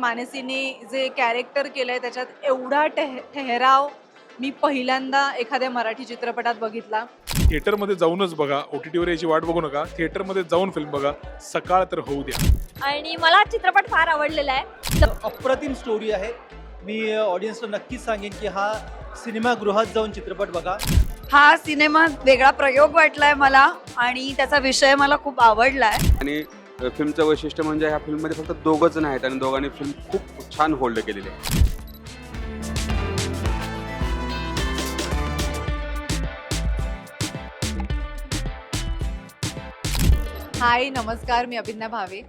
मानसीने जे कॅरेक्टर केलंय त्याच्यात एवढा ठेह ठहराव मी पहिल्यांदा एखाद्या मराठी चित्रपटात बघितला. थिएटरमध्ये जाऊनच बघा. ओ टी टीवर याची वाट बघू नका. थिएटरमध्ये जाऊन फिल्म बघा. सकाळ तर होऊ द्या. आणि मला हा चित्रपट फार आवडलेला आहे. अप्रतिम स्टोरी आहे. मी ऑडियन्सला नक्कीच सांगेन की हा सिनेमागृहात जाऊन चित्रपट बघा. हा सिनेमा वेगळा प्रयोग वाटलाय मला आणि त्याचा विषय मला खूप आवडलाय. आणि फिल्मचं वैशिष्ट्य म्हणजे ह्या फिल्ममध्ये फक्त दोघं जण आहेत आणि दोघांनी फिल्म खूप छान होल्ड केलेली आहे. हाय नमस्कार मी अभिज्ञा भावे.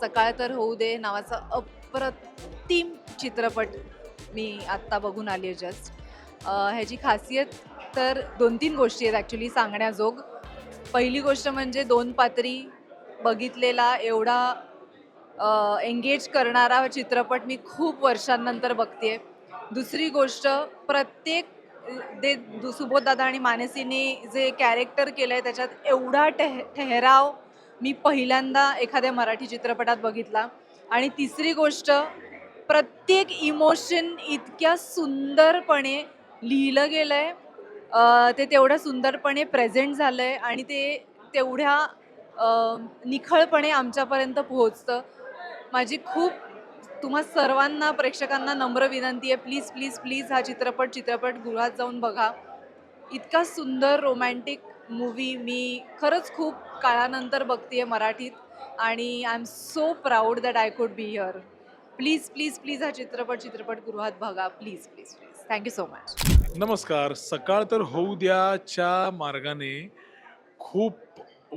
सकाळ तर होऊ दे नावाचा अप्रतिम चित्रपट मी आत्ता बघून आली आहे जस्ट ह्याची खासियत तर दोन तीन गोष्टी आहेत ॲक्च्युली सांगण्याजोग. पहिली गोष्ट म्हणजे दोन पात्री बघितलेला एवढा एंगेज करणारा चित्रपट मी खूप वर्षांनंतर बघते. दुसरी गोष्ट प्रत्येक दे दु- सुबोधदादा आणि मानसीने जे कॅरेक्टर केलं आहे त्याच्यात एवढा ठह ठहराव मी पहिल्यांदा एखाद्या मराठी चित्रपटात बघितला. आणि तिसरी गोष्ट प्रत्येक इमोशन इतक्या सुंदरपणे लिहिलं गेलं आहे ते तेवढं सुंदरपणे प्रेझेंट झालं आहे आणि ते तेवढ्या निखळपणे आमच्यापर्यंत पोहोचतं. माझी खूप तुम्हा सर्वांना प्रेक्षकांना नम्र विनंती आहे प्लीज प्लीज प्लीज हा चित्रपट चित्रपटगृहात जाऊन बघा. इतका सुंदर रोमॅन्टिक मूवी मी खरंच खूप काळानंतर बघते मराठीत आणि I am so proud that I could be here. Please please please हा चित्रपट चित्रपटगृहात बघा. Please please please. Thank you so much. नमस्कार. सकाळ तर होऊ द्याच्या मार्गाने खूप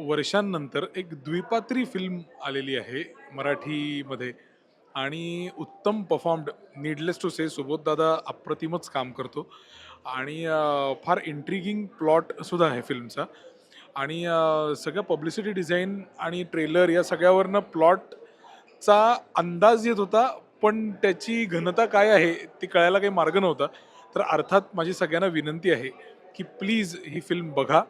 वर्षांनंतर एक द्विपात्री फिल्म आलेली आहे मराठीमध्ये. आणि उत्तम परफॉर्म्ड नीडलेस टू से सुबोधदादा अप्रतिमच काम करतो. आणि फार इंट्रिगिंग प्लॉटसुद्धा आहे फिल्मचा आणि सगळ्या पब्लिसिटी डिझाईन आणि ट्रेलर या सगळ्यावरनं प्लॉटचा अंदाज येत होता पण त्याची घनता काय आहे ती कळायला काही मार्ग नव्हता. तर अर्थात माझी सगळ्यांना विनंती आहे की प्लीज ही फिल्म बघा.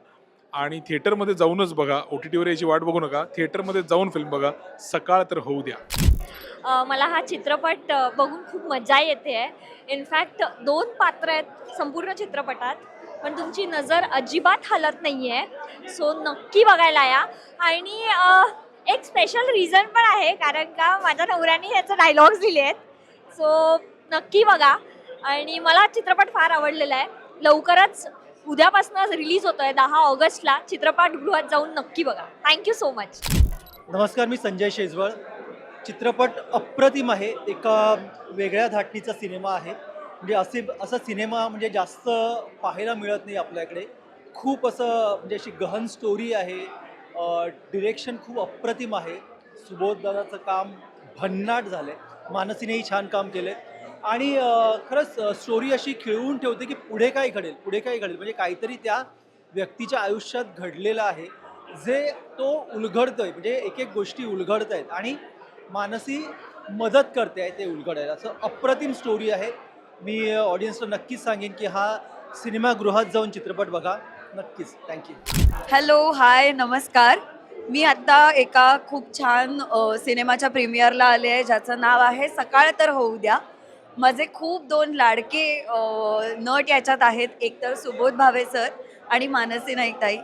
आणि थिएटरमध्ये जाऊनच बघा. ओ टी टीवर याची वाट बघू नका. थिएटरमध्ये जाऊन फिल्म बघा. सकाळ तर होऊ द्या. मला हा चित्रपट बघून खूप मजा येते आहे. इनफॅक्ट दोन पात्र आहेत संपूर्ण चित्रपटात. पण तुमची नजर अजिबात हलत नाही आहे सो नक्की बघायला या. आणि एक स्पेशल रिझन पण आहे. कारण का माझ्या नवऱ्याने याचे डायलॉग्स दिले आहेत. सो नक्की बघा. आणि मला चित्रपट फार आवडलेला आहे. लवकरच उद्यापासून रिलीज होत आहे दहा ऑगस्टला. चित्रपटगृहात जाऊन नक्की बघा. थँक्यू सो मच नमस्कार मी संजय शेजवळ. चित्रपट अप्रतिम आहे. एका वेगळ्या धाटणीचा सिनेमा आहे. म्हणजे असे असा सिनेमा म्हणजे जास्त पाहायला मिळत नाही आपल्याकडे. खूप असं म्हणजे अशी गहन स्टोरी आहे. डिरेक्शन खूप अप्रतिम आहे. सुबोध दादाचं काम भन्नाट झालं आहे मानसीनेही छान काम केलं आहे आणि खरंच स्टोरी अशी खिळवून ठेवते की पुढे काय घडेल पुढे काय घडेल. म्हणजे काहीतरी त्या व्यक्तीच्या आयुष्यात घडलेलं आहे जे तो उलगडतोय म्हणजे एक एक गोष्टी उलगडत आहेत आणि मानसी मदत करते आहे ते उलगडायला असं अप्रतिम स्टोरी आहे. मी ऑडियन्सला नक्कीच सांगेन की हा सिनेमागृहात जाऊन चित्रपट बघा. नक्कीच. थँक्यू हॅलो हाय नमस्कार. मी आत्ता एका खूप छान सिनेमाच्या प्रीमियरला आले आहे ज्याचं नाव आहे सकाळ तर होऊ द्या. माझे खूप दोन लाडके नट याच्यात आहेत. एकतर सुबोध भावे सर आणि मानसी नाईकताई.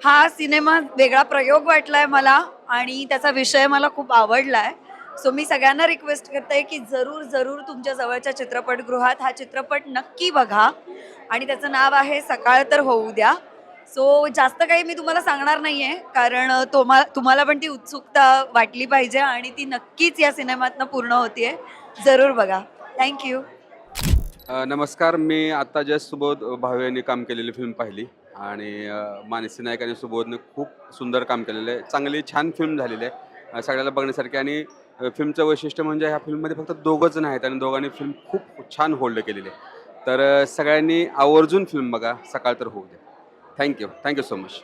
हा सिनेमा वेगळा प्रयोग वाटला आहे मला आणि त्याचा विषय मला खूप आवडला आहे सो मी सगळ्यांना रिक्वेस्ट करते की जरूर जरूर तुमच्या जवळच्या चित्रपटगृहात हा चित्रपट नक्की बघा. आणि त्याचं नाव आहे सकाळ तर होऊ द्या. सो जास्त काही मी तुम्हाला सांगणार नाही आहे कारण तुम्हा तुम्हाला पण ती उत्सुकता वाटली पाहिजे आणि ती नक्कीच या सिनेमातनं पूर्ण होतीये. जरूर बघा. थँक्यू नमस्कार मी आत्ता जस्ट सुबोध भावे यांनी काम केलेली फिल्म पाहिली. आणि मानसी नाईक आणि सुबोधने खूप सुंदर काम केलेलं आहे. चांगली छान फिल्म झालेली आहे. सगळ्याला बघण्यासारखी आणि फिल्मचं वैशिष्ट्य म्हणजे ह्या फिल्ममध्ये फक्त दोघं जण आहेत आणि दोघांनी फिल्म खूप छान होल्ड केलेली आहे. तर सगळ्यांनी आवर्जून फिल्म बघा. सकाळ तर होऊ द्या. Thank you thank you so much